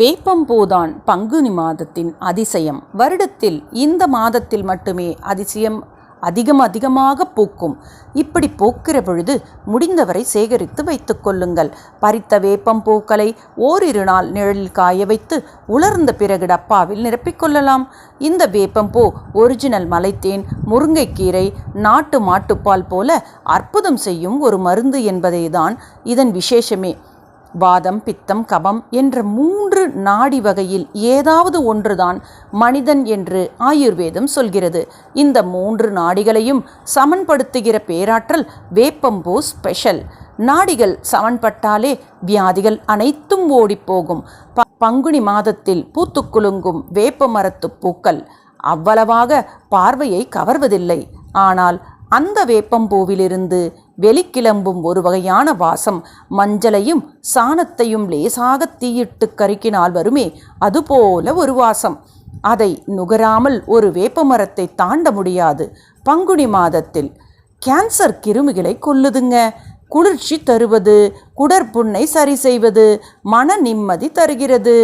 வேப்பம்பூதான் பங்குனி மாதத்தின் அதிசயம். வருடத்தில் இந்த மாதத்தில் மட்டுமே அதிசயம் அதிகம் அதிகமாக பூக்கும். இப்படி பூக்கிற பொழுது முடிந்தவரை சேகரித்து வைத்து கொள்ளுங்கள். பறித்த வேப்பம் பூக்களை ஓரிரு நாள் நிழலில் காய வைத்து உலர்ந்த பிறகு டப்பாவில் நிரப்பிக்கொள்ளலாம் இந்த வேப்பம்பூ ஒரிஜினல் மலைத்தேன் முருங்கைக்கீரை நாட்டு மாட்டுப்பால் போல அற்புதம் செய்யும் ஒரு மருந்து என்பதேதான் இதன் விசேஷமே. வாதம் பித்தம் கபம் என்ற மூன்று நாடி வகையில் ஏதாவது ஒன்றுதான் மனிதன் என்று ஆயுர்வேதம் சொல்கிறது. இந்த மூன்று நாடிகளையும் சமன்படுத்துகிற பேராற்றல் வேப்பம்பூ ஸ்பெஷல். நாடிகள் சமன்பட்டாலே வியாதிகள் அனைத்தும் ஓடிப்போகும். ப பங்குனி மாதத்தில் பூத்துக்குலுங்கும் வேப்ப மரத்து பூக்கள் அவ்வளவாக பார்வையை கவர்வதில்லை. ஆனால் அந்த வேப்பம்பூவிலிருந்து வெளிக்கிளம்பும் ஒரு வகையான வாசம் மஞ்சளையும் சாணத்தையும் லேசாக தீயிட்டு கருக்கினால் வருமே அதுபோல ஒரு வாசம். அதை நுகராமல் ஒரு வேப்பமரத்தை தாண்ட முடியாது. பங்குனி மாதத்தில் கேன்சர் கிருமிகளை கொல்லுதுங்க. குளிர்ச்சி தருவது குடற்புண்ணை சரி செய்வது மன நிம்மதி தருகிறது.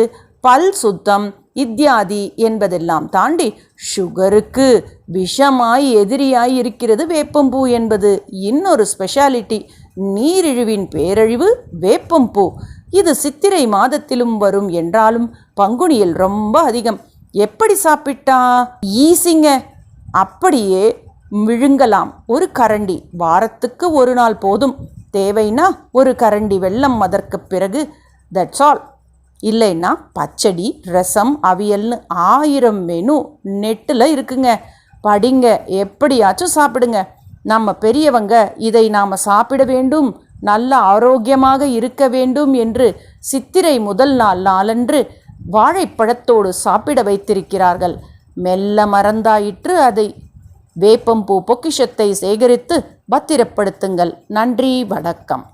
பல் சுத்தம் இத்தியாதி என்பதெல்லாம் தாண்டி சுகருக்கு விஷமாய் எதிரியாய் இருக்கிறது வேப்பம்பூ என்பது. இன்னொரு ஸ்பெஷாலிட்டி நீரிழிவின் பேரழிவு வேப்பம்பூ. இது சித்திரை மாதத்திலும் வரும் என்றாலும் பங்குனியில் ரொம்ப அதிகம். எப்படி சாப்பிட்டா? ஈஸிங்க அப்படியே விழுங்கலாம் ஒரு கரண்டி வாரத்துக்கு ஒரு நாள் போதும். தேவைன்னா ஒரு கரண்டி வெள்ளம் அதற்கு பிறகு. தட்ஸ் ஆல் இல்லைன்னா பச்சடி ரசம் அவியல்னு ஆயிரம் மெனு நெட்டில் இருக்குங்க. படிங்க எப்படியாச்சும் சாப்பிடுங்க. நம்ம பெரியவங்க இதை நாம் சாப்பிட வேண்டும் நல்ல ஆரோக்கியமாக இருக்க வேண்டும் என்று சித்திரை முதல் நாள் நாளன்று வாழைப்பழத்தோடு சாப்பிட வைத்திருக்கிறார்கள். மெல்ல மறந்தாயிற்று அதை. வேப்பம்பூ பொக்கிஷத்தை சேகரித்து பத்திரப்படுத்துங்கள். நன்றி வணக்கம்.